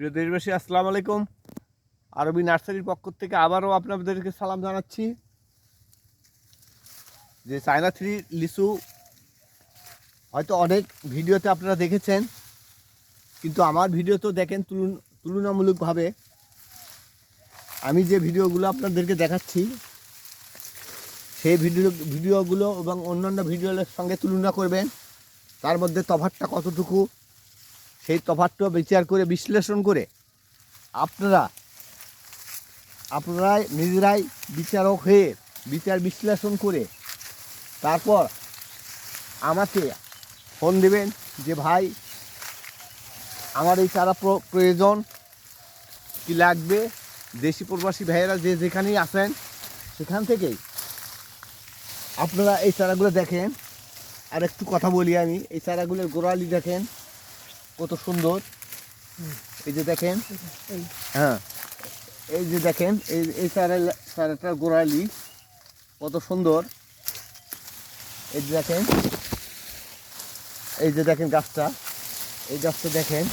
প্রিয় দেশবাসী, আসসালামু আলাইকুম। আরবি নার্সারির পক্ষ থেকে আবারও আপনাদেরকে সালাম জানাচ্ছি যে চায়না থ্রি লিচু হয়তো অনেক ভিডিওতে আপনারা দেখেছেন, কিন্তু আমার ভিডিও তো দেখেন তুলন তুলনামূলকভাবে। আমি যে ভিডিওগুলো আপনাদেরকে দেখাচ্ছি, সেই ভিডিও ভিডিওগুলো এবং অন্যান্য ভিডিওর সঙ্গে তুলনা করবেন, তার মধ্যে তফাৎটা কতটুকু সেই তফাৎটা বিচার করে, বিশ্লেষণ করে আপনারা, আপনারাই নিজেরাই বিচারক হয়ে বিচার বিশ্লেষণ করে তারপর আমাকে ফোন দেবেন যে, ভাই, আমার এই চারা প্র- প্রয়োজন কি লাগবে? দেশি প্রবাসী ভাইয়েরা যে যেখানেই আসেন সেখান থেকেই আপনারা এই চারাগুলো দেখেন। আর একটু কথা বলি আমি, এই চারাগুলোর গোড়ালি দেখেন। কত সুন্দর। এই যে দেখেন। হ্যাঁ। এই যে দেখেন এই এই চারা চারাটার গোড়ালি কত সুন্দর। এই যে দেখেন এই যে দেখেন গাছটা। এই গাছটা দেখেন।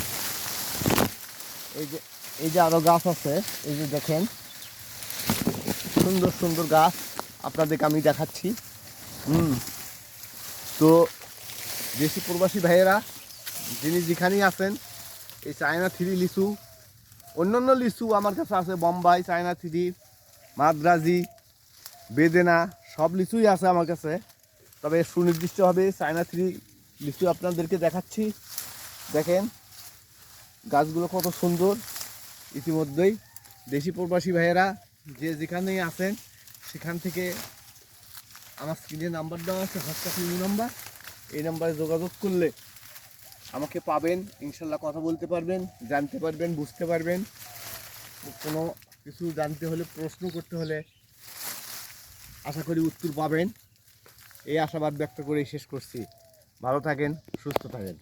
এই যে এই যে আরও গাছ আছে এই যে দেখেন। সুন্দর সুন্দর গাছ আপনাদেরকে আমি দেখাচ্ছি। হুম। তো দেশি প্রবাসী ভাইয়েরা যিনি যেখানেই আছেন, এই চায়না থ্রি লিচু, অন্যান্য লিচু আমার কাছে আছে, বোম্বাই, চায়না থ্রি, মাদ্রাজি, বেদেনা, সব লিচুই আছে আমার কাছে। তবে সুনির্দিষ্টভাবে চায়না থ্রি লিচু আপনাদেরকে দেখাচ্ছি। দেখেন, গাছগুলো কত সুন্দর। ইতিমধ্যেই দেশি প্রবাসী ভাইয়েরা যে যেখানেই আছেন, সেখান থেকে আমার স্ক্রিনে নাম্বার দেওয়া আছে হোয়াটসঅ্যাপ নাম্বার। এই নাম্বারে যোগাযোগ করলে আমাকে পাবেন, ইনশাল্লাহ কথা বলতে পারবেন, জানতে পারবেন, বুঝতে পারবেন। কোনো কিছু জানতে হলে, প্রশ্ন করতে হলে আশা করি উত্তর পাবেন। এই আশাবাদ ব্যক্ত করেই শেষ করছি। ভালো থাকেন, সুস্থ থাকেন।